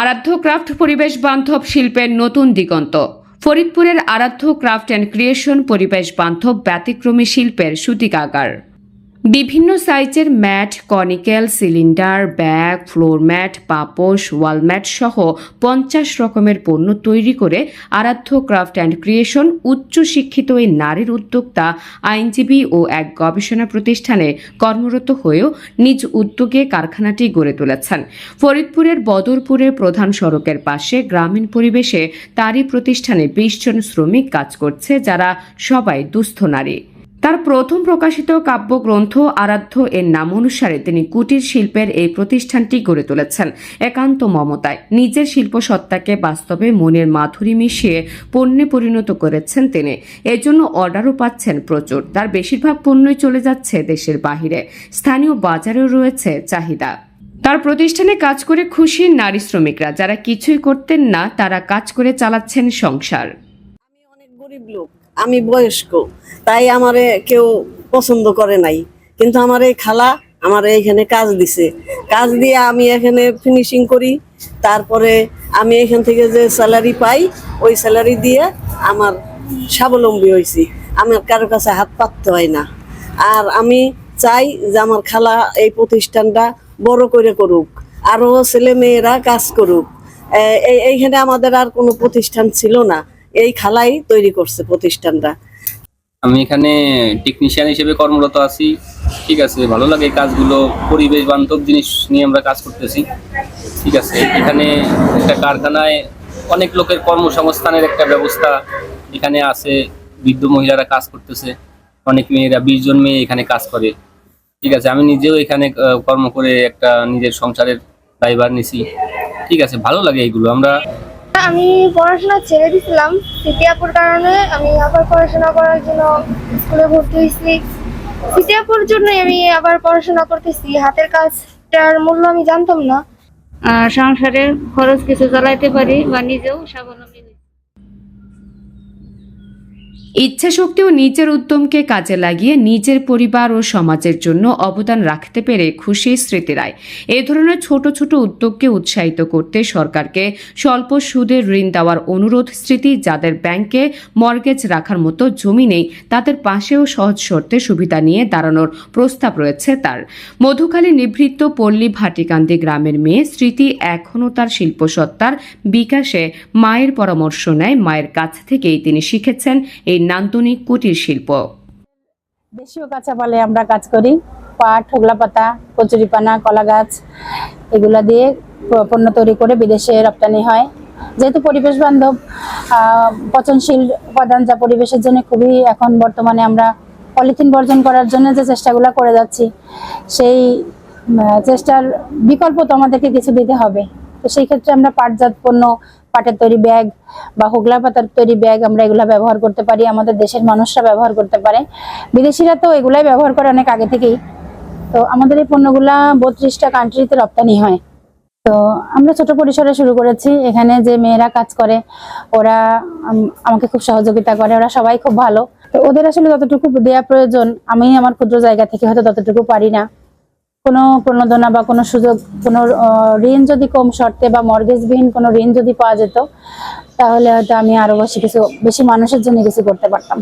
আরাধ্য ক্রাফট পরিবেশ বান্ধব শিল্পের নতুন দিগন্ত। ফরিদপুরের আরাধ্য ক্রাফট অ্যান্ড ক্রিয়েশন পরিবেশ বান্ধব ব্যতিক্রমী শিল্পের সূতিকাগার। বিভিন্ন সাইজের mat, conical, cylinder, bag, floor mat, পাপোশ ওয়ালম্যাট সহ পঞ্চাশ রকমের পণ্য তৈরি করে আরাধ্য ক্রাফট অ্যান্ড ক্রিয়েশন উচ্চ শিক্ষিত এই নারীর উদ্যোক্তা, আইনজীবী ও এক গবেষণা প্রতিষ্ঠানে কর্মরত হয়েও নিজ উদ্যোগে কারখানাটি গড়ে তুলেছেন। ফরিদপুরের বদরপুরে প্রধান সড়কের পাশে গ্রামীণ পরিবেশে তারই প্রতিষ্ঠানে বিশ জন শ্রমিক কাজ করছে, যারা সবাই দুস্থ নারী। তার প্রথম প্রকাশিত কাব্যগ্রন্থ আরাধ্য এর নাম অনুসারে তিনি কুটির শিল্পের এই প্রতিষ্ঠানটি গড়ে তুলেছেন। একান্ত মমতায় নিজের শিল্প সত্তাকে বাস্তবে মনের মাধুরী মিশিয়ে পণ্যে পরিণত করেছেন তিনি। এজন্য অর্ডারও পাচ্ছেন প্রচুর। তার বেশিরভাগ পণ্যই চলে যাচ্ছে দেশের বাহিরে। স্থানীয় বাজারেও রয়েছে চাহিদা। তার প্রতিষ্ঠানে কাজ করে খুশি নারী শ্রমিকরা। যারা কিছুই করতেন না, তারা কাজ করে চালাচ্ছেন সংসার। আমি অনেক গরিব লোক। আমি বয়স্ক, তাই আমারে কেউ পছন্দ করে নাই। কিন্তু আমার এই খালা আমার এইখানে কাজ দিছে। কাজ দিয়ে আমি এখানে ফিনিশিং করি, তারপরে আমি এখান থেকে যে স্যালারি পাই, ওই স্যালারি দিয়ে আমার স্বাবলম্বী হয়েছি। আমার কারও কাছে হাত পাততে হয় না। আর আমি চাই যে আমার খালা এই প্রতিষ্ঠানটা বড় করে করুক আরও ছেলে মেয়েরা কাজ করুক। এইখানে আমাদের আর কোনো প্রতিষ্ঠান ছিল না। এই খালাই তৈরি করছে প্রতিষ্ঠানটা আমি এখানে টেকনিশিয়ান হিসেবে কর্মরত আছি। ঠিক আছে, ভালো লাগে কাজগুলো। পরিবেশ বান্ধব জিনিস নিয়ে আমরা কাজ করতেছি। ঠিক আছে, এখানে একটা কারখানায় অনেক লোকের কর্মসংস্থানের একটা ব্যবস্থা এখানে আছে। বৃদ্ধ মহিলারা কাজ করতেছে। অনেক মেয়েরা, বিশ জন মেয়ে এখানে কাজ করে। ঠিক আছে, আমি নিজেও এখানে কর্ম করে একটা নিজের সংসারের দায়ভার নিছি। ঠিক আছে, ভালো লাগে এইগুলো। আমরা আমি পড়াশোনা ছেড়ে দিয়েছিলাম সিটিয়াপুর কারণে। আমি আবার পড়াশোনা করার জন্য স্কুলে ভর্তি হয়েছি। সিটিয়াপুর জন্যই আমি আবার পড়াশোনা করতেছি। হাতের কাজটার মূল্য আমি জানতাম না। সংসারের খরচ কিছু চালাইতে পারি বা নিজেও স্বাবলম্বী ইচ্ছাশক্তি ও নিজের উদ্যমকে কাজে লাগিয়ে নিজের পরিবার ও সমাজের জন্য অবদান রাখতে পেরে খুশি স্মৃতি রায়। এ ধরনের ছোট ছোট উদ্যোগকে উৎসাহিত করতে সরকারকে স্বল্প সুদে ঋণ দেওয়ার অনুরোধ স্মৃতি যাদের ব্যাংকে মর্গেজ রাখার মতো জমি নেই, তাদের পাশেও সহজ শর্তে সুবিধা নিয়ে দাঁড়ানোর প্রস্তাব রয়েছে তার। মধুখালী নিভৃত্ত পল্লী ভাটিকান্দি গ্রামের মেয়ে স্মৃতি এখনও তার শিল্পসত্তার বিকাশে মায়ের পরামর্শ নেয়। মায়ের কাছ থেকেই তিনি শিখেছেন এই নান্দনিক কুটির শিল্প। দেশীয় কাঁচাপালে আমরা কাজ করি। পাট, হোগলা পাতা, কচুরিপানা, কলা গাছ, এগুলা দিয়ে পণ্য তৈরি করে বিদেশে রপ্তানি হয়। যেহেতু পরিবেশ বান্ধব পচনশীল উপাদান যা পরিবেশের জন্য খুবই এখন বর্তমানে আমরা পলিথিন বর্জন করার জন্য যে চেষ্টাগুলো করে যাচ্ছি, সেই চেষ্টার বিকল্প তো আমাদেরকে কিছু দিতে হবে। তো সেই ক্ষেত্রে আমরা পাটজাত পণ্য পাটের তৈরি ব্যাগ বা হোগলা পাতার তৈরি ব্যাগ আমরা এগুলা ব্যবহার করতে পারি, আমাদের দেশের মানুষরা ব্যবহার করতে পারে। বিদেশিরা তো এগুলাই ব্যবহার করে অনেক আগে থেকেই। তো আমাদের এই পণ্যগুলা বত্রিশটা কান্ট্রিতে রপ্তানি হয়। তো আমরা ছোট পরিসরে শুরু করেছি, এখানে যে মেয়েরা কাজ করে, ওরা আমাকে খুব সহযোগিতা করে, ওরা সবাই খুব ভালো। তো ওদের আসলে যতটুকু দেওয়া প্রয়োজন, আমি আমার ক্ষুদ্র জায়গা থেকে হয়তো ততটুকু পারি না। কোনো প্রণোদনা বা কোনো সুযোগ, কোনো ঋণ যদি কম শর্তে বা মর্গেজবিহীন কোনো ঋণ যদি পাওয়া যেত, তাহলে হয়তো আমি আরও বেশি কিছু, বেশি মানুষের জন্য কিছু করতে পারতাম।